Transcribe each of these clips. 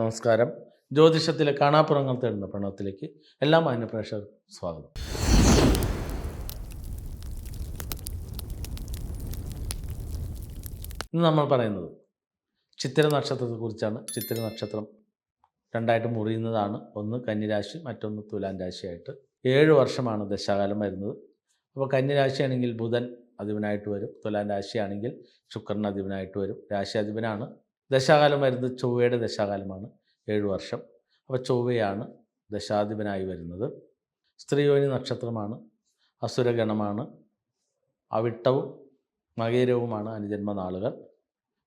നമസ്കാരം. ജ്യോതിഷത്തിലെ കാണാപ്പുറങ്ങൾ തേടുന്ന പ്രണവത്തിലേക്ക് എല്ലാ മാന്യപ്രേക്ഷകർക്കും സ്വാഗതം. ഇന്ന് നമ്മൾ പറയുന്നത് ചിത്തിര നക്ഷത്രത്തെക്കുറിച്ചാണ്. ചിത്തിര നക്ഷത്രം രണ്ടായിട്ട് മുറിയുന്നതാണ്. ഒന്ന് കന്നിരാശി മറ്റൊന്ന് തുലാൻ രാശിയായിട്ട്. ഏഴ് വർഷമാണ് ദശാകാലം വരുന്നത്. അപ്പോൾ കന്നിരാശിയാണെങ്കിൽ ബുധൻ അധിപനായിട്ട് വരും. തുലാൻ രാശിയാണെങ്കിൽ ശുക്രൻ അധിപനായിട്ട് വരും. രാശി അധിപനാണ് ദശാകാലം വരുന്നത് ചൊവ്വയുടെ ദശാകാലമാണ് ഏഴ് വർഷം. അപ്പോൾ ചൊവ്വയാണ് ദശാധിപനായി വരുന്നത്. സ്ത്രീയോനി നക്ഷത്രമാണ് അസുരഗണമാണ് അവിട്ടവും മകേരവുമാണ് അനുജന്മ നാളുകൾ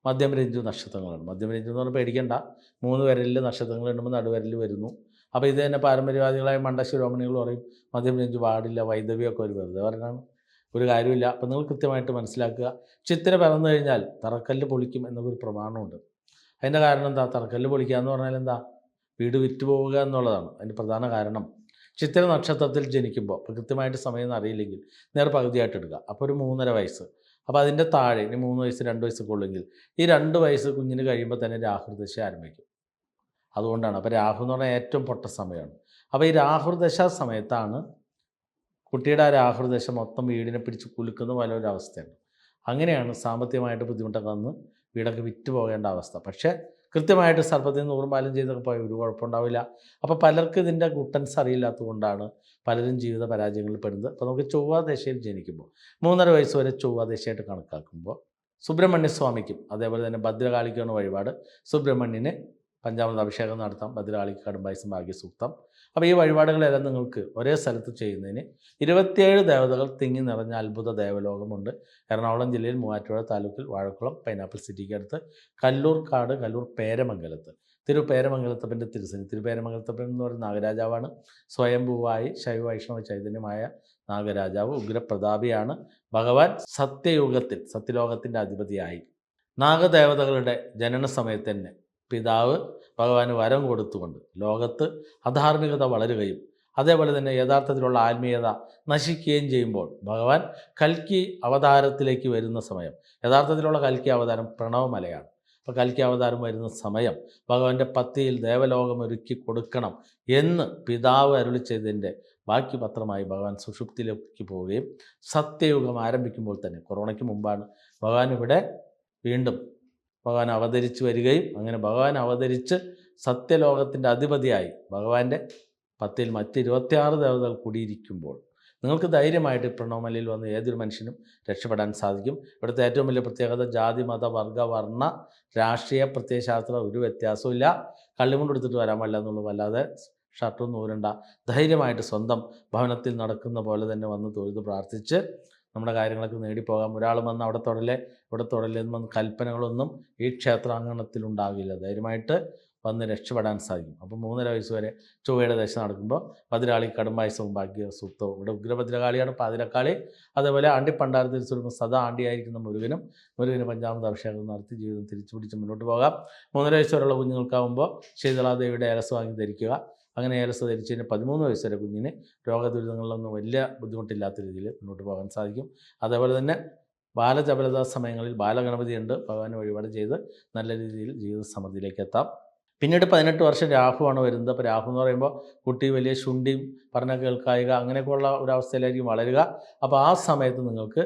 മധ്യം രഞ്ജു നക്ഷത്രങ്ങളാണ്. മധ്യം രഞ്ജു എന്ന് പറഞ്ഞാൽ പേടിക്കണ്ട. മൂന്ന് വിരലിൽ നക്ഷത്രങ്ങൾ ഉണ്ടുമ്പോൾ നടുവിരൽ വരുന്നു. അപ്പോൾ ഇത് തന്നെ പാരമ്പര്യവാദികളായ മണ്ടശിരോമണികൾ പറയും മധ്യമരഞ്ജു പാടില്ല വൈദവിയൊക്കെ ഒരു വെറുതെ പറഞ്ഞാണ്. ഒരു കാര്യമില്ല അപ്പം നിങ്ങൾ കൃത്യമായിട്ട് മനസ്സിലാക്കുക. ചിത്തിര പിറന്നു കഴിഞ്ഞാൽ തറക്കല്ല് പൊളിക്കും എന്നൊരു പ്രമാണമുണ്ട്. അതിന്റെ കാരണം എന്താ? തറക്കല്ല് പൊളിക്കുക എന്ന് പറഞ്ഞാൽ എന്താ? വീട് വിറ്റ് പോവുക എന്നുള്ളതാണ്. അതിന്റെ പ്രധാന കാരണം. ചിത്തിര നക്ഷത്രത്തിൽ ജനിക്കുമ്പോൾ കൃത്യമായിട്ട് സമയം അറിയില്ലെങ്കിൽ നേരെ പകുതിയായിട്ട് എടുക്കുക. അപ്പോൾ ഒരു മൂന്നര വയസ്സ്. അപ്പോൾ അതിന്റെ താഴെ ഇനി മൂന്ന് വയസ്സ് രണ്ട് വയസ്സൊക്കെ ഉള്ളെങ്കിൽ ഈ രണ്ട് വയസ്സ് കുഞ്ഞിന് കഴിയുമ്പോൾ തന്നെ രാഹുർദശ ആരംഭിക്കും. അതുകൊണ്ടാണ്. അപ്പോൾ രാഹു എന്ന് പറഞ്ഞാൽ ഏറ്റവും പൊട്ട സമയമാണ്. അപ്പോൾ ഈ രാഹുർദശ സമയത്താണ് കുട്ടിയുടെ ആ രാഹുർദശ മൊത്തം വീടിനെ പിടിച്ച് കുലുക്കുന്ന പോലെ ഒരു അവസ്ഥയാണ് അങ്ങനെയാണ് സാമ്പത്തികമായിട്ട് ബുദ്ധിമുട്ടൊക്കെ വന്ന് വീടൊക്കെ വിറ്റ് പോകേണ്ട അവസ്ഥ. പക്ഷേ കൃത്യമായിട്ട് സർപ്പത്തിൽ നൂറും പാലും ചെയ്തൊക്കെ പോയി ഒരു കുഴപ്പമുണ്ടാവില്ല. അപ്പോൾ പലർക്കും ഇതിന്റെ ഗുട്ടൻസ് അറിയില്ലാത്തതുകൊണ്ടാണ് പലരും ജീവിത പരാജയങ്ങളിൽ പെടുന്നത്. അപ്പോൾ നമുക്ക് ചൊവ്വ ദശയിൽ ജനിക്കുമ്പോൾ മൂന്നര വയസ്സ് വരെ ചൊവ്വ ദശയായിട്ട് കണക്കാക്കുമ്പോൾ സുബ്രഹ്മണ്യ സ്വാമിക്കും അതേപോലെ തന്നെ ഭദ്രകാളിക്കാണ് വഴിപാട്. സുബ്രഹ്മണ്യന് പഞ്ചാമത് അഭിഷേകം നടത്താം. ഭദ്രകാളിക്ക് കടുംബായസം ഭാഗ്യസൂക്തം. അപ്പോൾ ഈ വഴിപാടുകളെല്ലാം നിങ്ങൾക്ക് ഒരേ സ്ഥലത്ത് ചെയ്യുന്നതിന്? ഇരുപത്തിയേഴ് ദേവതകൾ തിങ്ങി നിറഞ്ഞ അത്ഭുത ദേവലോകമുണ്ട്. എറണാകുളം ജില്ലയിൽ മൂവാറ്റുപുഴ താലൂക്കിൽ വാഴക്കുളം പൈനാപ്പിൾ സിറ്റിക്ക് അടുത്ത് കല്ലൂർ കാട് കല്ലൂർ പേരമംഗലത്ത്. തിരുപേരമംഗലത്തപ്പന്റെ തിരുസനി. തിരുപേരമംഗലത്തപ്പൻ എന്ന് പറയുന്ന നാഗരാജാവാണ്. സ്വയംഭൂവായി ശൈവ വൈഷ്ണവ ചൈതന്യമായ നാഗരാജാവ് ഉഗ്രപ്രതാപിയാണ്. ഭഗവാൻ സത്യയുഗത്തിൽ സത്യലോകത്തിന്റെ അധിപതിയായി. നാഗദേവതകളുടെ ജനന സമയത്ത് തന്നെ പിതാവ് ഭഗവാന് വരം കൊടുത്തുകൊണ്ട് ലോകത്ത് അധാർമികത വളരുകയും അതേപോലെ തന്നെ യഥാർത്ഥത്തിലുള്ള ആത്മീയത നശിക്കുകയും ചെയ്യുമ്പോൾ ഭഗവാൻ കൽക്കി അവതാരത്തിലേക്ക് വരുന്ന സമയം യഥാർത്ഥത്തിലുള്ള കൽക്കി അവതാരം പ്രണവമലയാണ്. അപ്പോൾ കൽക്കി അവതാരം വരുന്ന സമയം ഭഗവാന്റെ പത്തിയിൽ ദേവലോകം ഒരുക്കി കൊടുക്കണം എന്ന് പിതാവ് അരുളി ചെയ്തതിന്റെ ബാക്കി പത്രമായി ഭഗവാൻ സുഷുപ്തിയിലേക്ക് പോവുകയും സത്യയുഗം ആരംഭിക്കുമ്പോൾ തന്നെ കൊറോണയ്ക്ക് മുമ്പാണ് ഭഗവാൻ ഇവിടെ വീണ്ടും ഭഗവാൻ അവതരിച്ച് വരികയും അങ്ങനെ ഭഗവാൻ അവതരിച്ച് സത്യലോകത്തിന്റെ അധിപതിയായി. ഭഗവാന്റെ പത്തിൽ മറ്റ് ഇരുപത്തിയാറ് ദേവതകൾ കൂടിയിരിക്കുമ്പോൾ നിങ്ങൾക്ക് ധൈര്യമായിട്ട് പ്രണവമലയിൽ വന്ന് ഏതൊരു മനുഷ്യനും രക്ഷപ്പെടാൻ സാധിക്കും. ഇവിടുത്തെ ഏറ്റവും വലിയ പ്രത്യേകത ജാതി മത വർഗ വർണ രാഷ്ട്രീയ പ്രത്യയശാസ്ത്ര ഒരു വ്യത്യാസവും ഇല്ല. കള്ളിമുണ്ട് എടുത്തിട്ട് വരാൻ പാടില്ല എന്നുള്ളത് വല്ലാതെ ഷർട്ടും നൂരണ്ട ധൈര്യമായിട്ട് സ്വന്തം ഭവനത്തിൽ നടക്കുന്ന പോലെ തന്നെ വന്ന് തൊഴുത് പ്രാർത്ഥിച്ച് നമ്മുടെ കാര്യങ്ങളൊക്കെ നേടിപ്പോകാം. ഒരാൾ വന്ന് അവിടെ തൊടലെ ഇവിടെ തൊടലെ എന്ന് വന്ന് കൽപ്പനകളൊന്നും ഈ ക്ഷേത്രാങ്കണത്തിൽ ഉണ്ടാകില്ല. ധൈര്യമായിട്ട് വന്ന് രക്ഷപ്പെടാൻ സാധിക്കും. അപ്പോൾ മൂന്നര വയസ്സ് വരെ ചൊവ്വയുടെ ദശ നടക്കുമ്പോൾ ഭദ്രാളി കടുംബായസവും ഭാഗ്യ സൂക്തവും ഇവിടെ ഉഗ്രഭദ്രകാളിയാണ് പാതിരക്കാളി. അതേപോലെ ആണ്ടി പണ്ടാരത്തിൽ സ്വരൂപം സദാ ആണ്ടിയായിരിക്കുന്ന മുരുകനും മുരുകന് പഞ്ചാമത് അഭിഷേകം നടത്തി ജീവിതം തിരിച്ചു പിടിച്ച് മുന്നോട്ട് പോകാം. മൂന്നര വയസ്സ് വരെയുള്ള കുഞ്ഞുങ്ങൾക്കാവുമ്പോൾ ശീതളാദേവിയുടെ ഏലസ് വാങ്ങി ധരിക്കുക. അങ്ങനെ ഏലസ് കഴിഞ്ഞാൽ പതിമൂന്ന് വയസ്സ് വരെ കുഞ്ഞിന് രോഗദുരിതങ്ങളിലൊന്നും വലിയ ബുദ്ധിമുട്ടില്ലാത്ത രീതിയിൽ മുന്നോട്ട് പോകാൻ സാധിക്കും. അതേപോലെ തന്നെ ബാലചപലത സമയങ്ങളിൽ ബാലഗണപതി ഉണ്ട് ഭഗവാൻ വഴിപാട് ചെയ്ത് നല്ല രീതിയിൽ ജീവിത സമൃദ്ധിയിലേക്ക് എത്താം. പിന്നീട് പതിനെട്ട് വർഷം രാഹുവാണ് വരുന്നത്. അപ്പോൾ രാഹു എന്ന് പറയുമ്പോൾ കുട്ടി വലിയ ശുണ്ടിയും പറഞ്ഞ കേൾക്കായിക അങ്ങനെയൊക്കെയുള്ള ഒരു അവസ്ഥയിലായിരിക്കും വളരുക. അപ്പോൾ ആ സമയത്ത് നിങ്ങൾക്ക്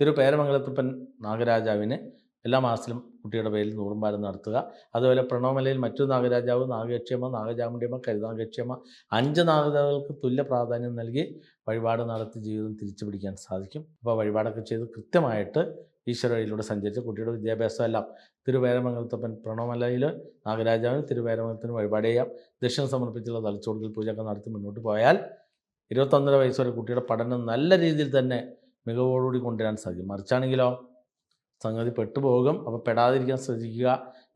തിരുപേരമംഗലത്തപ്പൻ നാഗരാജാവിന് എല്ലാ മാസത്തിലും കുട്ടിയുടെ പേരിൽ നൂറുമാരം നടത്തുക. അതുപോലെ പ്രണവമലയിൽ മറ്റു നാഗരാജാവ് നാഗക്ഷേമ നാഗചാമുണ്ടിയമ്മ കരുനാഗക്ഷേമ അഞ്ച് നാഗതകൾക്ക് തുല്യ പ്രാധാന്യം നൽകി വഴിപാട് നടത്തി ജീവിതം തിരിച്ചു പിടിക്കാൻ സാധിക്കും. അപ്പോൾ വഴിപാടൊക്കെ ചെയ്ത് കൃത്യമായിട്ട് ഈശ്വര വഴിയിലൂടെ സഞ്ചരിച്ച് കുട്ടിയുടെ വിദ്യാഭ്യാസം എല്ലാം തിരുവേരമംഗലത്തപ്പൻ പ്രണവമലയിൽ നാഗരാജാവിന് തിരുവേരമംഗലത്തിന് വഴിപാട് ചെയ്യാം. ദക്ഷിണ സമർപ്പിച്ചുള്ള തലച്ചോടുകൾ പൂജയൊക്കെ നടത്തി മുന്നോട്ട് പോയാൽ ഇരുപത്തൊന്നര വയസ്സ് വരെ കുട്ടിയുടെ പഠനം നല്ല രീതിയിൽ തന്നെ മികവോടുകൂടി കൊണ്ടുവരാൻ സാധിക്കും. മറിച്ചാണെങ്കിലോ സംഗതി പെട്ടുപോകും. അപ്പോൾ പെടാതിരിക്കാൻ ശ്രദ്ധിക്കുക.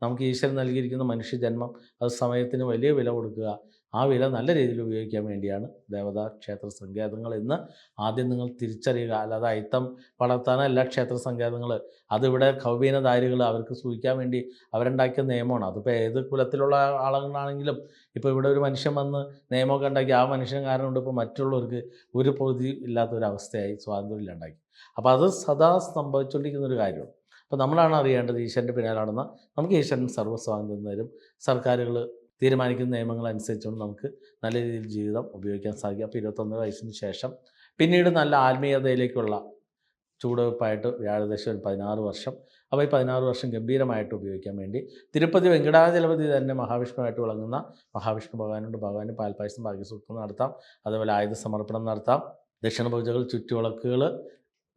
നമുക്ക് ഈശ്വരൻ നൽകിയിരിക്കുന്ന മനുഷ്യജന്മം അത് സമയത്തിന് വലിയ വില കൊടുക്കുക. ആ വില നല്ല രീതിയിൽ ഉപയോഗിക്കാൻ വേണ്ടിയാണ് ദേവതാ ക്ഷേത്ര സങ്കേതങ്ങൾ എന്ന് ആദ്യം നിങ്ങൾ തിരിച്ചറിയുക. അല്ലാതെ അയിത്തം വളർത്താനല്ല ക്ഷേത്ര സങ്കേതങ്ങൾ. അതിവിടെ കൗപീനധാരികൾ അവർക്ക് സൂചിക്കാൻ വേണ്ടി അവരുണ്ടാക്കിയ നിയമമാണ്. അതിപ്പോൾ ഏത് കുലത്തിലുള്ള ആളുകളാണെങ്കിലും ഇപ്പോൾ ഇവിടെ ഒരു മനുഷ്യൻ വന്ന് നിയമമൊക്കെ ഉണ്ടാക്കി ആ മനുഷ്യൻ കാരണം കൊണ്ട് ഇപ്പോൾ മറ്റുള്ളവർക്ക് ഒരു പൊതി ഇല്ലാത്തൊരവസ്ഥയായി ഒരു അവസ്ഥയായി സ്വാതന്ത്ര്യം ഇല്ലാണ്ടാക്കി. അപ്പോൾ അത് സദാ സംഭവിച്ചുകൊണ്ടിരിക്കുന്ന ഒരു കാര്യമാണ്. അപ്പോൾ നമ്മളാണ് അറിയേണ്ടത് ഈശ്വരന്റെ പിന്നാലാണെന്ന്. നമുക്ക് ഈശ്വരൻ സർവസ്വാതന്ത്ര്യം തരും. സർക്കാരുകൾ തീരുമാനിക്കുന്ന നിയമങ്ങൾ അനുസരിച്ചുകൊണ്ട് നമുക്ക് നല്ല രീതിയിൽ ജീവിതം ഉപയോഗിക്കാൻ സാധിക്കും. അപ്പോൾ ഇരുപത്തൊന്ന് വയസ്സിന് ശേഷം പിന്നീട് നല്ല ആത്മീയതയിലേക്കുള്ള ചൂടുവെപ്പായിട്ട് വ്യാഴദശ ഒരു പതിനാറ് വർഷം. അപ്പോൾ ഈ പതിനാറ് വർഷം ഗംഭീരമായിട്ട് ഉപയോഗിക്കാൻ വേണ്ടി തിരുപ്പതി വെങ്കടാചലപതി തന്നെ മഹാവിഷ്ണുവായിട്ട് വിളങ്ങുന്ന മഹാവിഷ്ണു ഭഗവാനുണ്ട്. ഭഗവാന് പാൽപ്പായസം ഭാഗ്യസൂക്തം നടത്താം. അതുപോലെ ആയുധ സമർപ്പണം നടത്താം. ദക്ഷിണ പൂജകൾ ചുറ്റുവിളക്കുകൾ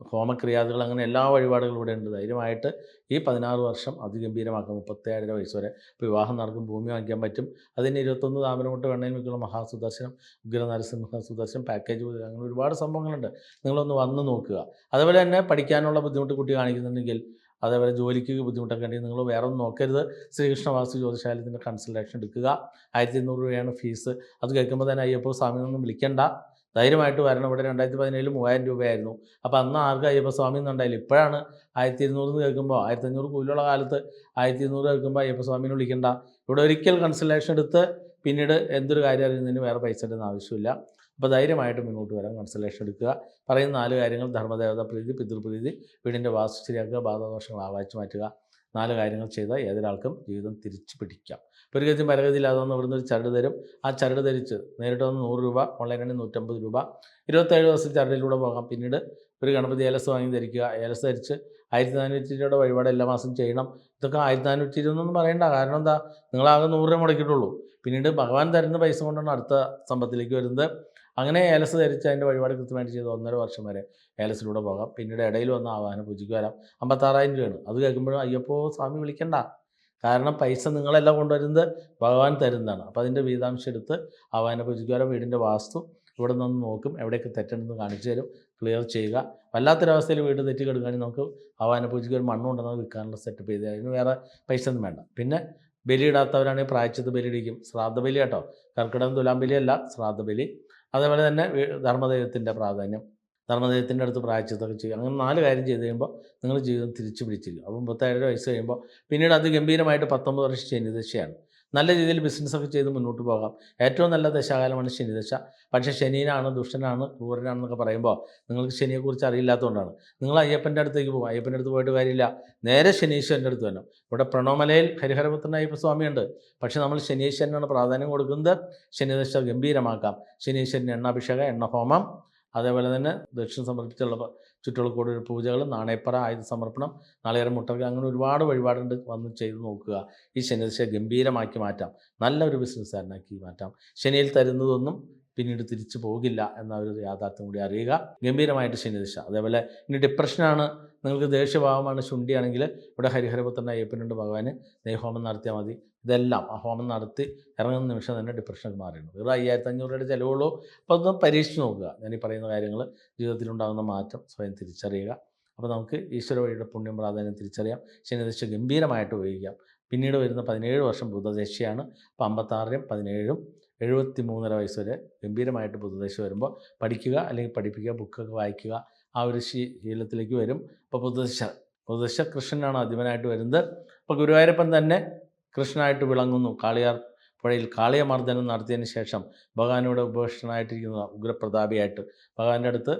ഹോമക്രിയാദികൾ അങ്ങനെ എല്ലാ വഴിപാടുകളും ഇവിടെ ഉണ്ട്. ധൈര്യമായിട്ട് ഈ പതിനാറ് വർഷം അതിഗംഭീരമാക്കാം. മുപ്പത്തേഴര വയസ്സ് വരെ. വിവാഹം നടക്കും ഭൂമി വാങ്ങിക്കാൻ പറ്റും. അതിന് ഇരുപത്തൊന്ന് താമരമുട്ട് വെണ്ണയിൽ മിക്കുള്ള മഹാസുദർശനം ഉഗ്ര നരസിംഹ സുദർശനം പാക്കേജ് അങ്ങനെ ഒരുപാട് സംഭവങ്ങളുണ്ട്. നിങ്ങളൊന്ന് വന്ന് നോക്കുക. അതേപോലെ തന്നെ പഠിക്കാനുള്ള ബുദ്ധിമുട്ട് കുട്ടി കാണിക്കുന്നുണ്ടെങ്കിൽ അതേപോലെ ജോലിക്ക് ബുദ്ധിമുട്ടൊക്കെ ഉണ്ടെങ്കിൽ നിങ്ങൾ വേറെ ഒന്നും നോക്കരുത്. ശ്രീകൃഷ്ണ വാസ്തു ജ്യോതിശാലയത്തിന്റെ കൺസൾട്ടേഷൻ എടുക്കുക. ആയിരത്തി ഇരുന്നൂറ് രൂപയാണ് ഫീസ്. അത് കേൾക്കുമ്പോൾ തന്നെ അയ്യപ്പോ സ്വാമിയൊന്നും വിളിക്കണ്ട. ധൈര്യമായിട്ട് വരണം. ഇവിടെ രണ്ടായിരത്തി പതിനേഴിൽ മൂവായിരം രൂപയായിരുന്നു. അപ്പോൾ അന്ന് ആർക്കും അയ്യപ്പ സ്വാമി എന്നുണ്ടായില്ല ഇപ്പോഴാണ് ആയിരത്തി ഇരുന്നൂറ് എന്ന് കേൾക്കുമ്പോൾ ആയിരത്തി അഞ്ഞൂറ് കൂലിയുള്ള കാലത്ത് ആയിരത്തി ഇരുന്നൂറ് കേൾക്കുമ്പോൾ അയ്യപ്പ സ്വാമിനെ വിളിക്കണ്ട. ഇവിടെ ഒരിക്കൽ കൺസൾട്ടേഷൻ എടുത്ത് പിന്നീട് എന്തൊരു കാര്യം അറിയുന്നതിന് വേറെ പൈസ ഇടുന്ന ആവശ്യമില്ല. അപ്പോൾ ധൈര്യമായിട്ട് മുന്നോട്ട് വരാം കൺസൾട്ടേഷൻ എടുക്കുക. പറയുന്ന നാല് കാര്യങ്ങൾ ധർമ്മദേവത പ്രീതി പിതൃപ്രീതി വീടിന്റെ വാസ്തു ശരിയാക്കുക ബാധാദോഷങ്ങൾ ആവാച്ചു മാറ്റുക. നാല് കാര്യങ്ങൾ ചെയ്താൽ ഏതൊരാൾക്കും ജീവിതം തിരിച്ചു പിടിക്കാം. ഒരു ഗതി പരഗതിയില്ലാതെ ഇവിടുന്ന് ഒരു ചരട് തരും. ആ ചരട് ധരിച്ച് നേരിട്ട് വന്ന് നൂറ് രൂപ ഓൺലൈനാണെങ്കിൽ നൂറ്റമ്പത് രൂപ. ഇരുപത്തേഴ് ദിവസം ചരടിലൂടെ പോകാം. പിന്നീട് ഒരു ഗണപതി ഏലസ് വാങ്ങി ധരിക്കുക. ഏലസ് ധരിച്ച് ആയിരത്തി നാനൂറ്റി രൂപയുടെ വഴിപാട് എല്ലാ മാസം ചെയ്യണം. ഇതൊക്കെ ആയിരത്തി നാനൂറ്റി ഇരുപതൊന്നും പറയണ്ട. കാരണം എന്താ? നിങ്ങളാകെ നൂറ് രൂപ മുടക്കിയിട്ടുള്ളൂ. പിന്നീട് ഭഗവാൻ തരുന്ന പൈസ കൊണ്ടാണ് അടുത്ത സമ്പത്തിലേക്ക് വരുന്നത്. അങ്ങനെ ഏലസ് ധരിച്ച് അതിന്റെ വഴിപാട് കൃത്യമായിട്ട് ചെയ്ത് ഒന്നര വർഷം വരെ ഏലസിലൂടെ പോകാം. പിന്നീട് ഇടയിൽ വന്ന് ആവാഹനം പൂജയ്ക്ക് വരാം. അമ്പത്താറായിരം രൂപയാണ്. അത് കേൾക്കുമ്പോഴും അയ്യപ്പോ സ്വാമി വിളിക്കണ്ട. കാരണം പൈസ നിങ്ങളെല്ലാം കൊണ്ടുവരുന്നത് ഭഗവാൻ തരുന്നതാണ്. അപ്പോൾ അതിന്റെ വീതാംശം എടുത്ത് അവനെ പൂജയ്ക്ക് വരാം വീടിന്റെ വാസ്തു ഇവിടെ നിന്ന് നോക്കും. എവിടെയൊക്കെ തെറ്റുണ്ടെന്ന് കാണിച്ചു തരും. ക്ലിയർ ചെയ്യുക. വല്ലാത്തൊരവസ്ഥയിൽ വീട് തെറ്റി കിടക്കുകയാണെങ്കിൽ നമുക്ക് അവനെ പൂജിക്ക് ഒരു മണ്ണുണ്ടെന്ന് വിൽക്കാനുള്ള സെറ്റപ്പ് ചെയ്ത് അതിന് വേറെ പൈസ ഒന്നും വേണ്ട. പിന്നെ ബലിയിടാത്തവരാണെങ്കിൽ പ്രായച്ചത് ബലിയിടിക്കും ശ്രാദ്ധ ബലി കേട്ടോ. കർക്കിടകം തുലാം ബലിയല്ല. ശ്രാദ്ധ ബലി. അതേപോലെ തന്നെ ധർമ്മദൈവത്തിന്റെ പ്രാധാന്യം. ധർമ്മദൈവത്തിന്റെ അടുത്ത് പ്രായച്ചിത്തൊക്കെ ചെയ്യുക. അങ്ങനെ നാല് കാര്യം ചെയ്ത് കഴിയുമ്പോൾ നിങ്ങൾ ജീവിതം തിരിച്ചു പിടിച്ചിരിക്കും അപ്പം മുപ്പത്തേഴര വയസ്സ് കഴിയുമ്പോൾ പിന്നീട് അത് ഗംഭീരമായിട്ട് പത്തൊമ്പത് വർഷം ശനിദശയാണ്. നല്ല രീതിയിൽ ബിസിനസ്സൊക്കെ ചെയ്ത് മുന്നോട്ട് പോകാം. ഏറ്റവും നല്ല ദശാകാലമാണ് ശനിദശ. പക്ഷേ ശനിയിലാണ് ദുഷ്ടനാണ് ക്രൂരനാണെന്നൊക്കെ പറയുമ്പോൾ നിങ്ങൾക്ക് ശനിയെക്കുറിച്ച് അറിയില്ലാത്തതുകൊണ്ടാണ്. നിങ്ങൾ അയ്യപ്പന്റെ അടുത്തേക്ക് പോകും. അയ്യപ്പന്റെ അടുത്ത് പോയിട്ട് കാര്യമില്ല. നേരെ ശനീശ്വരന്റെ അടുത്ത് വരണം. ഇവിടെ പ്രണോമലയിൽ ഹരിഹരപുത്രൻ സ്വാമിയുണ്ട്. പക്ഷേ നമ്മൾ ശനീശ്വരനാണ് പ്രാധാന്യം കൊടുക്കുന്നത്. ശനിദശ ഗംഭീരമാക്കാം. ശനീശ്വരന് എണ്ണാഭിഷേകം എണ്ണഹോമം അതേപോലെ തന്നെ ദക്ഷിണ സമർപ്പിച്ചുള്ള ഒരു പൂജകൾ നാണയപ്പറ ആയുധ സമർപ്പണം നാളേറെ മുട്ടകൾ അങ്ങനെ ഒരുപാട് വഴിപാടുണ്ട് വന്ന് ചെയ്ത് നോക്കുക. ഈ ശനിദശ ഗംഭീരമാക്കി മാറ്റാം. നല്ലൊരു ബിസിനസ്സുകാരനാക്കി മാറ്റാം. ശനിയിൽ തരുന്നതൊന്നും പിന്നീട് തിരിച്ചു പോകില്ല എന്ന ഒരു യാഥാർത്ഥ്യം കൂടി അറിയുക. ഗംഭീരമായിട്ട് ശനിദശ അതേപോലെ ഇനി ഡിപ്രഷനാണ് നിങ്ങൾക്ക് ദേഷ്യഭാവമാണ്. ശുണ്ടിയാണെങ്കിൽ ഇവിടെ ഹരിഹരപുത്രൻ അയ്യപ്പനുണ്ട്. ഭഗവാന് നെയ്ഹോമം നടത്തിയാൽ മതി. ഇതെല്ലാം ആ ഹോമം നടത്തി ഇറങ്ങുന്ന നിമിഷം തന്നെ ഡിപ്രഷൻ മാറിയിട്ടുണ്ട് വെറും അയ്യായിരത്തി അഞ്ഞൂറ് രൂപയുടെ ചിലവുള്ളൂ. അപ്പോൾ അതൊന്ന് പരീക്ഷിച്ച് നോക്കുക. ഞാൻ ഈ പറയുന്ന കാര്യങ്ങൾ ജീവിതത്തിലുണ്ടാകുന്ന മാറ്റം സ്വയം തിരിച്ചറിയുക. അപ്പോൾ നമുക്ക് ഈശ്വര വഴിയുടെ പുണ്യം പ്രാധാന്യം തിരിച്ചറിയാം. ശനിദശ ഗംഭീരമായിട്ട് ഉപയോഗിക്കാം. പിന്നീട് വരുന്ന പതിനേഴ് വർഷം ബുധദശയാണ്. അപ്പോൾ അമ്പത്താറിനും പതിനേഴും എഴുപത്തി മൂന്നര വയസ്സ് വരെ ഗംഭീരമായിട്ട് ബുധദശ വരുമ്പോൾ പഠിക്കുക അല്ലെങ്കിൽ പഠിപ്പിക്കുക ബുക്കൊക്കെ വായിക്കുക ആ ഒരു ശീലത്തിലേക്ക് വരും. അപ്പോൾ ബുധദശ ബുധദശ കൃഷ്ണനാണ് അധിപനായിട്ട് വരുന്നത്. അപ്പോൾ ഗുരുവായൂരപ്പൻ തന്നെ കൃഷ്ണനായിട്ട് വിളങ്ങുന്നു. കാളിയാർ പുഴയിൽ കാളിയമർദ്ദനം നടത്തിയതിന് ശേഷം ഭഗവാനോട് ഉപേക്ഷനായിട്ടിരിക്കുന്ന ഉഗ്രപ്രതാപിയായിട്ട് ഭഗവാന്റെ അടുത്ത്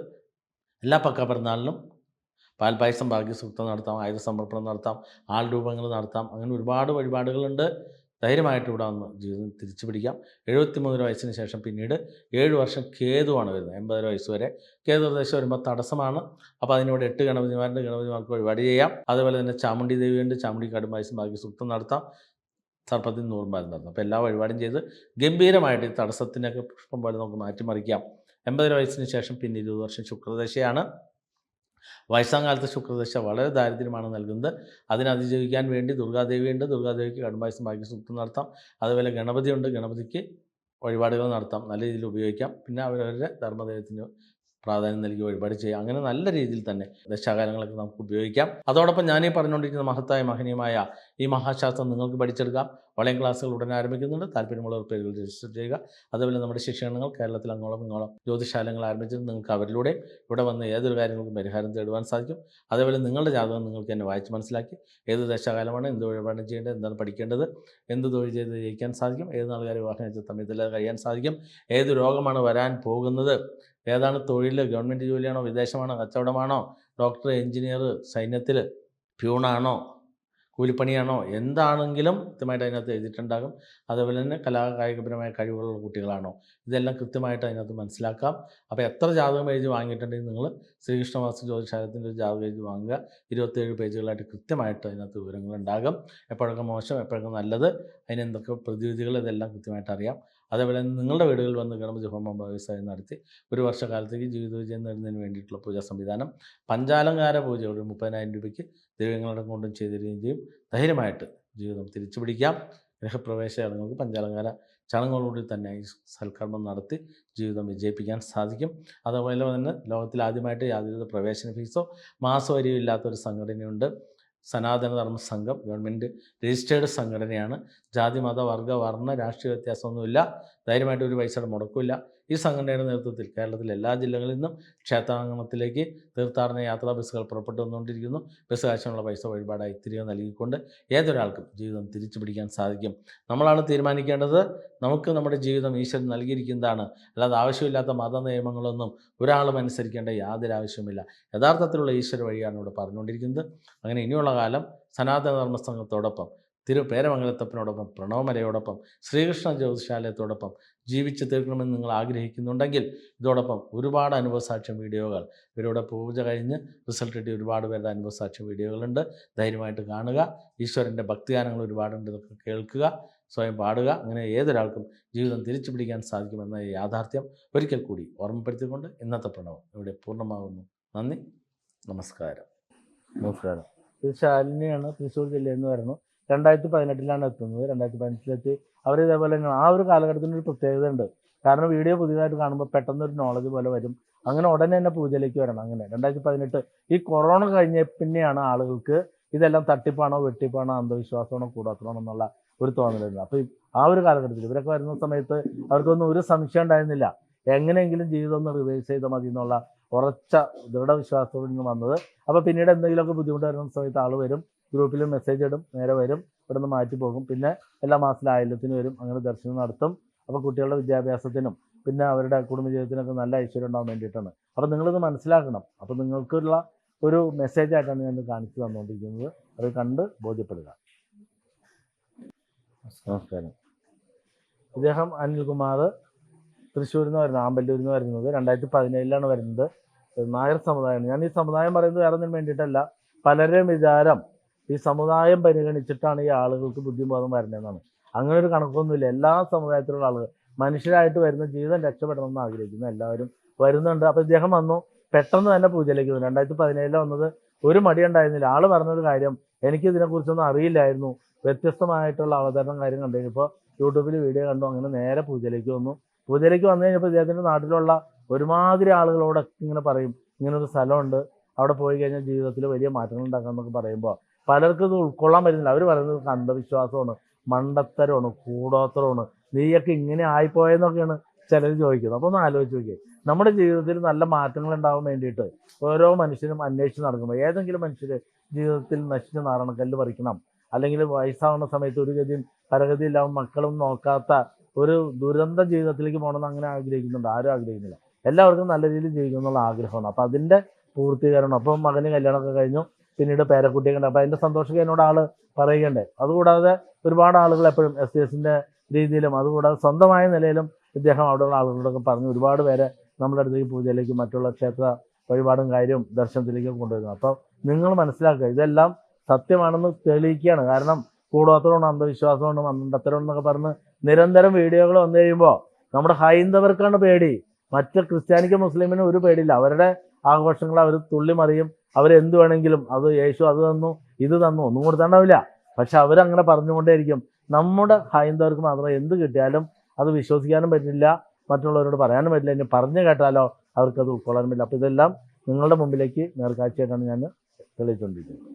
എല്ലാ പക്ക പെരുന്നാളിലും പാൽപായസം ഭാഗ്യസൂക്തം നടത്താം ആയുധ സമർപ്പണം നടത്താം ആൾ രൂപങ്ങൾ നടത്താം. അങ്ങനെ ഒരുപാട് വഴിപാടുകളുണ്ട്. ധൈര്യമായിട്ട് ഇവിടെ വന്ന് ജീവിതം തിരിച്ചു പിടിക്കാം. എഴുപത്തി മൂന്നര വയസ്സിന് ശേഷം പിന്നീട് ഏഴ് വർഷം കേതുവാണ് വരുന്നത്. എൺപതര വയസ്സ് വരെ കേതു പ്രദേശം വരുമ്പോൾ തടസ്സമാണ്. അപ്പോൾ അതിനോട് എട്ട് ഗണപതിമാരുടെ ഗണപതിമാർക്ക് വഴിപാട് ചെയ്യാം. അതുപോലെ തന്നെ ചാമുണ്ടി ദേവിയുണ്ട് ചാമുണ്ഡി കടുംബായസം ഭാഗ്യസൂക്തം നടത്താം. സർപ്പത്തിന് നൂറുമാരും നടന്നു അപ്പോൾ എല്ലാ വഴിപാടും ചെയ്ത് ഗംഭീരമായിട്ട് ഈ തടസ്സത്തിനൊക്കെ പുഷ്പം പോലെ നമുക്ക് മാറ്റിമറിക്കാം എൺപതര വയസ്സിന് ശേഷം പിന്നെ ഇരുപത് വർഷം ശുക്രദശയാണ്. വയസ്സാം കാലത്ത് ശുക്രദശ വളരെ ദാരിദ്ര്യമാണ് നൽകുന്നത്. അതിനെ അതിജീവിക്കാൻ വേണ്ടി ദുർഗാദേവിയുണ്ട് ദുർഗാദേവിക്ക് കടുംബായസം ഭാഗ്യസൂക്തം നടത്താം. അതുപോലെ ഗണപതിയുണ്ട് ഗണപതിക്ക് വഴിപാടുകൾ നടത്താം. നല്ല രീതിയിൽ ഉപയോഗിക്കാം. പിന്നെ അവരവരുടെ ധർമ്മദൈവത്തിന് പ്രാധാന്യം നൽകി വഴിപാട് ചെയ്യുക. അങ്ങനെ നല്ല രീതിയിൽ തന്നെ ദശാകാലങ്ങളൊക്കെ നമുക്ക് ഉപയോഗിക്കാം. അതോടൊപ്പം ഞാനീ പറഞ്ഞുകൊണ്ടിരിക്കുന്ന മഹത്തായ മഹനീയമായ ഈ മഹാശാസ്ത്രം നിങ്ങൾക്ക് പഠിച്ചെടുക്കാം. ഓൺലൈൻ ക്ലാസ്സുകൾ ഉടൻ ആരംഭിക്കുന്നുണ്ട്. താല്പര്യമുള്ളവർ പേരുകൾ രജിസ്റ്റർ ചെയ്യുക. അതുപോലെ നമ്മുടെ ശിക്ഷണങ്ങൾ കേരളത്തിൽ അങ്ങോളം ഇങ്ങോളം ജ്യോതിശാലങ്ങൾ ആരംഭിച്ചിട്ട് നിങ്ങൾക്ക് അവരിലൂടെ ഇവിടെ വന്ന് ഏതൊരു കാര്യങ്ങൾക്കും പരിഹാരം തേടുവാൻ സാധിക്കും. അതേപോലെ നിങ്ങളുടെ ജാതകം നിങ്ങൾക്ക് തന്നെ വായിച്ച് മനസ്സിലാക്കി ഏത് ദശാകാലമാണ് എന്ത് വഴിപാടും ചെയ്യേണ്ടത് എന്താണ് പഠിക്കേണ്ടത് എന്ത് തൊഴിൽ ചെയ്ത് ജയിക്കാൻ സാധിക്കും ഏത് നാളുകാർ വിവാഹം ചെയ്ത് തമ്മിൽ കഴിയാൻ സാധിക്കും ഏത് രോഗമാണ് വരാൻ പോകുന്നത് ഏതാണ് തൊഴിൽ ഗവൺമെന്റ് ജോലിയാണോ വിദേശമാണോ കച്ചവടമാണോ ഡോക്ടർ എഞ്ചിനീയർ സൈന്യത്തിൽ പ്യൂണാണോ കൂലിപ്പണിയാണോ എന്താണെങ്കിലും കൃത്യമായിട്ട് അതിനകത്ത് എഴുതിയിട്ടുണ്ടാകും. അതേപോലെ തന്നെ കലാ കായികപരമായ കഴിവുകളുള്ള കുട്ടികളാണോ ഇതെല്ലാം കൃത്യമായിട്ട് അതിനകത്ത് മനസ്സിലാക്കാം. അപ്പോൾ എത്ര ജാതകം എഴുതി വാങ്ങിയിട്ടുണ്ടെങ്കിൽ നിങ്ങൾ ശ്രീകൃഷ്ണവാസ ജ്യോതിശാലത്തിന്റെ ഒരു ജാതകം എഴുതി വാങ്ങുക. ഇരുപത്തേഴ് പേജുകളായിട്ട് കൃത്യമായിട്ട് അതിനകത്ത് വിവരങ്ങളുണ്ടാകും. എപ്പോഴൊക്കെ മോശം എപ്പോഴൊക്കെ നല്ലത് അതിനെന്തൊക്കെ പ്രതിവിധികൾ ഇതെല്ലാം കൃത്യമായിട്ട് അറിയാം. അതേപോലെ നിങ്ങളുടെ വീടുകളിൽ വന്ന് ഗണപതി ഹോമം വ്യവസായം നടത്തി ഒരു വർഷക്കാലത്തേക്ക് ജീവിത വിജയം നേടുന്നതിന് വേണ്ടിയിട്ടുള്ള പൂജാ സംവിധാനം പഞ്ചാലങ്കാര പൂജ ഒരു മുപ്പതിനായിരം രൂപയ്ക്ക് ദൈവങ്ങളുടെ കൊണ്ടും ചെയ്തിരുകയും തരികയും ചെയ്യും. ധൈര്യമായിട്ട് ജീവിതം തിരിച്ചു പിടിക്കാം. ഗൃഹപ്രവേശ ചടങ്ങുകൾക്ക് പഞ്ചാലങ്കാര ചടങ്ങുകളോടുകൂടി തന്നെ ഈ സൽക്കർമ്മം നടത്തി ജീവിതം വിജയിപ്പിക്കാൻ സാധിക്കും. അതുപോലെ തന്നെ ലോകത്തിൽ ആദ്യമായിട്ട് യാതൊരുവിധ പ്രവേശന ഫീസോ മാസവരിയോ ഇല്ലാത്തൊരു സംഘടനയുണ്ട്. സനാതന ധർമ്മ സംഘം ഗവൺമെന്റ് രജിസ്റ്റേർഡ് സംഘടനയാണ്. ജാതി മത വർഗ വർണ രാഷ്ട്രീയ വ്യത്യാസമൊന്നുമില്ല. ധൈര്യമായിട്ട് ഒരു പൈസയുടെ മുടക്കില്ല ഈ സംഘടനയുടെ നേതൃത്വത്തിൽ കേരളത്തിലെ എല്ലാ ജില്ലകളിൽ നിന്നും ക്ഷേത്രാങ്കണത്തിലേക്ക് തീർത്ഥാടന യാത്രാ ബസ്സുകൾ പുറപ്പെട്ടു വന്നുകൊണ്ടിരിക്കുന്നു. ബസ് കാശിനുള്ള പൈസ വഴിപാടായി തിരികെ നൽകിക്കൊണ്ട് ഏതൊരാൾക്കും ജീവിതം തിരിച്ചു പിടിക്കാൻ സാധിക്കും. നമ്മളാണ് തീരുമാനിക്കേണ്ടത്. നമുക്ക് നമ്മുടെ ജീവിതം ഈശ്വരൻ നൽകിയിരിക്കുന്നതാണ്. അല്ലാതെ ആവശ്യമില്ലാത്ത മത നിയമങ്ങളൊന്നും ഒരാളും അനുസരിക്കേണ്ട യാതൊരു ആവശ്യമില്ല യഥാർത്ഥത്തിലുള്ള ഈശ്വര വഴിയാണ് ഇവിടെ പറഞ്ഞുകൊണ്ടിരിക്കുന്നത്. അങ്ങനെ ഇനിയുള്ള കാലം സനാതന ധർമ്മ സംഘത്തോടൊപ്പം തിരു പേരമംഗലത്തപ്പനോടൊപ്പം പ്രണവമലയോടൊപ്പം ശ്രീകൃഷ്ണ ജ്യോതിശാലയത്തോടൊപ്പം ജീവിച്ചു തീർക്കണമെന്ന് നിങ്ങൾ ആഗ്രഹിക്കുന്നുണ്ടെങ്കിൽ ഇതോടൊപ്പം ഒരുപാട് അനുഭവസാക്ഷ്യം വീഡിയോകൾ. ഇവരുടെ പൂജ കഴിഞ്ഞ് റിസൾട്ട് കിട്ടിയ ഒരുപാട് പേരുടെ അനുഭവസാക്ഷ്യം വീഡിയോകളുണ്ട്. ധൈര്യമായിട്ട് കാണുക. ഈശ്വരന്റെ ഭക്തിഗാനങ്ങൾ ഒരുപാടുണ്ട്. ഇതൊക്കെ കേൾക്കുക. സ്വയം പാടുക. അങ്ങനെ ഏതൊരാൾക്കും ജീവിതം തിരിച്ചു പിടിക്കാൻ സാധിക്കുമെന്ന യാഥാർത്ഥ്യം ഒരിക്കൽ കൂടി ഓർമ്മപ്പെടുത്തിക്കൊണ്ട് ഇന്നത്തെ പ്രണവം ഇവിടെ പൂർണമാകുന്നു. നന്ദി. നമസ്കാരം. നമസ്കാരം. ഇത് ശാലിനിയാണ് തൃശ്ശൂർ ജില്ലയിൽ നിന്ന് വരുന്നു. രണ്ടായിരത്തി പതിനെട്ടിലാണ് എത്തുന്നത്. രണ്ടായിരത്തി പതിനെട്ടിലെത്തി അവർ ഇതേപോലെ തന്നെ ആ ഒരു കാലഘട്ടത്തിന് ഒരു പ്രത്യേകത ഉണ്ട്. കാരണം വീഡിയോ പുതിയതായിട്ട് കാണുമ്പോൾ പെട്ടെന്ന് ഒരു നോളജ് പോലെ വരും. അങ്ങനെ ഉടനെ തന്നെ പൂജയിലേക്ക് വരണം. അങ്ങനെ രണ്ടായിരത്തി പതിനെട്ട് ഈ കൊറോണ കഴിഞ്ഞ പിന്നെയാണ് ആളുകൾക്ക് ഇതെല്ലാം തട്ടിപ്പാണോ വെട്ടിപ്പാണോ അന്ധവിശ്വാസമാണോ കൂടാത്തണോ എന്നുള്ള ഒരു തോന്നലുണ്ട് അപ്പോൾ ആ ഒരു കാലഘട്ടത്തിൽ ഇവരൊക്കെ വരുന്ന സമയത്ത് അവർക്കൊന്നും ഒരു സംശയം ഉണ്ടായിരുന്നില്ല. എങ്ങനെയെങ്കിലും ജീവിതം ഒന്ന് റിവേഴ്സ് ചെയ്താൽ മതി എന്നുള്ള ഉറച്ച ദൃഢവിശ്വാസത്തോടെ വന്നത്. അപ്പോൾ പിന്നീട് എന്തെങ്കിലുമൊക്കെ ബുദ്ധിമുട്ട് വരുന്ന സമയത്ത് ആൾ വരും. ഗ്രൂപ്പിൽ മെസ്സേജ് ഇടും നേരെ വരും ഇവിടെ നിന്ന് മാറ്റി പോകും. പിന്നെ എല്ലാ മാസത്തിലും ആയില്യത്തിന് വരും അങ്ങനെ ദർശനം നടത്തും. അപ്പോൾ കുട്ടികളുടെ വിദ്യാഭ്യാസത്തിനും പിന്നെ അവരുടെ കുടുംബജീവിതത്തിനൊക്കെ നല്ല ഐശ്വര്യം ഉണ്ടാവാൻ വേണ്ടിയിട്ടാണ്. അപ്പോൾ നിങ്ങളിത് മനസ്സിലാക്കണം. അപ്പോൾ നിങ്ങൾക്കുള്ള ഒരു മെസ്സേജായിട്ടാണ് ഞാൻ കാണിച്ചു തന്നുകൊണ്ടിരിക്കുന്നത് അത് കണ്ട് ബോധ്യപ്പെടുക. നമസ്കാരം. ഇദ്ദേഹം അനിൽകുമാർ തൃശ്ശൂരിൽ നിന്ന് വരുന്നത് ആമ്പല്ലൂരിൽ നിന്ന് വരുന്നത് രണ്ടായിരത്തി പതിനേഴിലാണ് വരുന്നത്. നായർ സമുദായമാണ്. ഞാൻ ഈ സമുദായം പറയുന്നത് വേറെ ഒന്നിനും വേണ്ടിയിട്ടല്ല. പലരുടെയും വിചാരം ഈ സമുദായം പരിഗണിച്ചിട്ടാണ് ഈ ആളുകൾക്ക് ബുദ്ധിബോധം വരുന്നതെന്നാണ് അങ്ങനെ ഒരു കണക്കൊന്നുമില്ല. എല്ലാ സമുദായത്തിലുള്ള ആളുകൾ മനുഷ്യരായിട്ട് വരുന്ന ജീവിതം രക്ഷപ്പെടണമെന്ന് ആഗ്രഹിക്കുന്നു. എല്ലാവരും വരുന്നുണ്ട്. അപ്പോൾ ഇദ്ദേഹം വന്നു. പെട്ടെന്ന് തന്നെ പൂജയിലേക്ക് വന്നു. രണ്ടായിരത്തി പതിനേഴിൽ വന്നത് ഒരു മടി ഉണ്ടായിരുന്നില്ല. ആൾ പറഞ്ഞൊരു കാര്യം എനിക്ക് ഇതിനെക്കുറിച്ചൊന്നും അറിയില്ലായിരുന്നു. വ്യത്യസ്തമായിട്ടുള്ള അവതരണം കാര്യം കണ്ടു. കഴിഞ്ഞപ്പോൾ യൂട്യൂബിൽ വീഡിയോ കണ്ടു. അങ്ങനെ നേരെ പൂജയിലേക്ക് വന്നു. പൂജയിലേക്ക് വന്നു കഴിഞ്ഞപ്പോൾ ഇദ്ദേഹത്തിന്റെ നാട്ടിലുള്ള ഒരുമാതിരി ആളുകളോട് ഇങ്ങനെ പറയും. ഇങ്ങനൊരു സ്ഥലമുണ്ട്. അവിടെ പോയി കഴിഞ്ഞാൽ ജീവിതത്തിൽ വലിയ മാറ്റങ്ങൾ ഉണ്ടാക്കാമെന്നൊക്കെ പറയുമ്പോൾ പലർക്കും ഇത് ഉൾക്കൊള്ളാൻ പറ്റുന്നില്ല. അവർ പറയുന്നത് അന്ധവിശ്വാസമാണ് മണ്ടത്തരമാണ് കൂടോത്തരമാണ് നീയൊക്കെ ഇങ്ങനെ ആയിപ്പോയെന്നൊക്കെയാണ് ചിലർ ചോദിക്കുന്നത്. അപ്പോൾ ഒന്ന് ആലോചിച്ച് നോക്കിയേ. നമ്മുടെ ജീവിതത്തിൽ നല്ല മാറ്റങ്ങൾ ഉണ്ടാവാൻ വേണ്ടിയിട്ട് ഓരോ മനുഷ്യനും അന്വേഷിച്ച് നടക്കുമ്പോൾ ഏതെങ്കിലും മനുഷ്യർ ജീവിതത്തിൽ നശിച്ച നാരണക്കല്ല് പറിക്കണം. അല്ലെങ്കിൽ വയസ്സാവുന്ന സമയത്ത് ഒരു ഗതിയും പരഗതിയില്ലാവും മക്കളും നോക്കാത്ത ഒരു ദുരന്ത ജീവിതത്തിലേക്ക് പോകണമെന്ന് അങ്ങനെ ആഗ്രഹിക്കുന്നുണ്ട്. ആരും ആഗ്രഹിക്കുന്നില്ല. എല്ലാവർക്കും നല്ല രീതിയിൽ ജീവിക്കണം എന്നുള്ള ആഗ്രഹമാണ്. അപ്പോൾ അതിന്റെ പൂർത്തീകരണം. അപ്പം മകന് കല്യാണമൊക്കെ കഴിഞ്ഞു. പിന്നീട് പേരക്കുട്ടിയെ ഉണ്ട്. അപ്പോൾ അതിന്റെ സന്തോഷം എന്നോട് ആൾ പറയുകയുണ്ടേ അതുകൂടാതെ ഒരുപാട് ആളുകൾ എപ്പോഴും എസ് സി എസിന്റെ രീതിയിലും അതുകൂടാതെ സ്വന്തമായ നിലയിലും ഇദ്ദേഹം അവിടെയുള്ള ആളുകളോടൊക്കെ പറഞ്ഞു ഒരുപാട് പേരെ നമ്മുടെ അടുത്തേക്ക് പൂജയിലേക്കും മറ്റുള്ള ക്ഷേത്ര വഴിപാടും കാര്യവും ദർശനത്തിലേക്കും കൊണ്ടുവരുന്നു. അപ്പോൾ നിങ്ങൾ മനസ്സിലാക്കുക ഇതെല്ലാം സത്യമാണെന്ന് തെളിയിക്കുകയാണ്. കാരണം കൂടോത്രമാണ് അന്ധവിശ്വാസമുണ്ട് മണ്ടത്തരം എന്നൊക്കെ പറഞ്ഞ് നിരന്തരം വീഡിയോകൾ വന്നു കഴിയുമ്പോൾ നമ്മുടെ ഹൈന്ദവർക്കാണ് പേടി. മറ്റ് ക്രിസ്ത്യാനിക്കും മുസ്ലിമിനും ഒരു പേടിയില്ല. അവരുടെ ആഘോഷങ്ങൾ അവർ തുള്ളി മറിയും അവരെന്ത് വേണമെങ്കിലും അത് യേശു അത് തന്നു ഇത് തന്നു ഒന്നും കൊടുത്താണ്ടാവില്ല. പക്ഷെ അവരങ്ങനെ പറഞ്ഞുകൊണ്ടേയിരിക്കും. നമ്മുടെ ഹൈന്ദവർക്ക് മാത്രം എന്ത് കിട്ടിയാലും അത് വിശ്വസിക്കാനും പറ്റില്ല മറ്റുള്ളവരോട് പറയാനും പറ്റില്ല. ഇനി പറഞ്ഞു കേട്ടാലോ അവർക്കത് ഉൾക്കൊള്ളാനും പറ്റില്ല. അപ്പോൾ ഇതെല്ലാം നിങ്ങളുടെ മുമ്പിലേക്ക് നേർക്കാഴ്ചയായിട്ടാണ് ഞാൻ തെളിയിച്ചുകൊണ്ടിരിക്കുന്നത്